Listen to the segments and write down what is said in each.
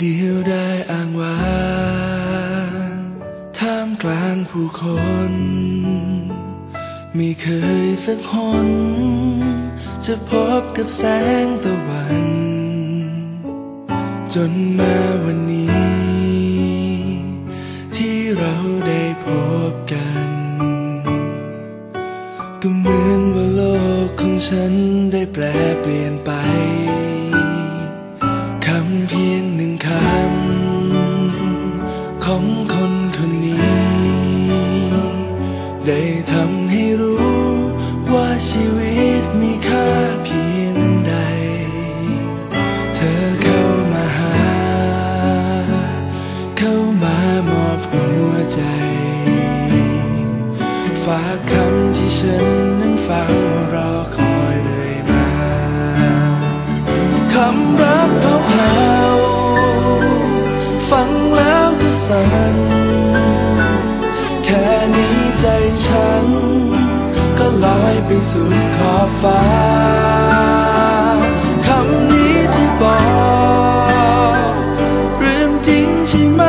เดียวได้อ้างว้างท่ามกลางผู้คนม่เคยสักคนจะพบกับแสงตะวัน จนมาวันนี้ ที่เราได้พบกัน ก็เหมือนว่าโลกของฉันได้แปลเปลี่ยนไปคำเพียง ของคนคนนี้ ได้ทำให้รู้ว่าชีวิตมีค่าเพียงใด เธอเข้ามาหา เข้ามามอบหัวใจ ฝากคำที่ฉันนั้นเฝ้ สัน แค่นี้ใจฉัน ก็ลอยไปสุดขอบฟ้า คำนี้ที่บอกเรื่องจริงใช่ไหม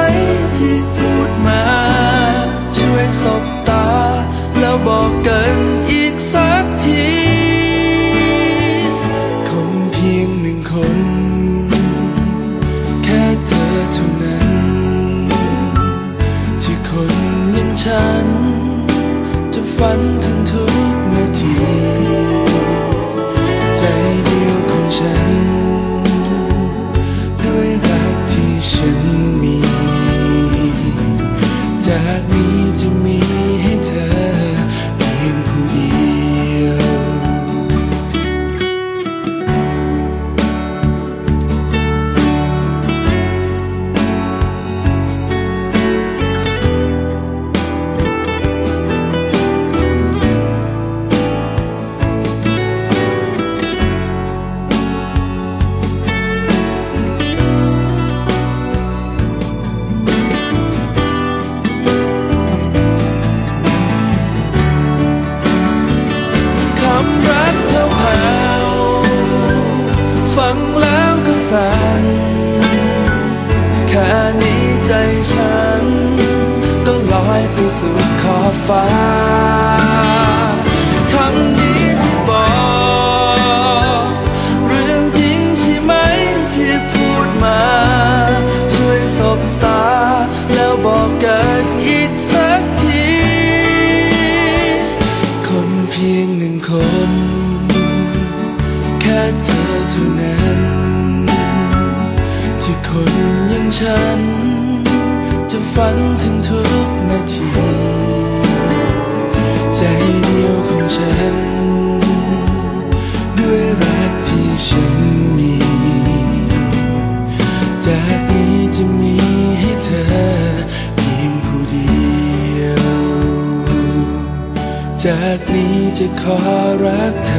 ที่พูดมา ช่วยสบตาแล้วบอก ฉัน จะฝันถึงทุกนาที ใจเดียวของฉัน ฉัน ก็ลอยไปสู่ขอบฟ้าคำนี้ที่บอกเรื่องจริงใช่ไหมที่พูดมา ช่วยสบตาแล้วบอกกันอีกสักที คนเพียงหนึ่งคน แค่เธอเท่านั้น ที่คนอย่างฉัน ฝันถึงทุกนาที ใจเดียวของฉัน ด้วยรักที่ฉันมี จากนี้จะมีให้เธอเพียงผู้เดียว จากนี้จะขอรักเธอ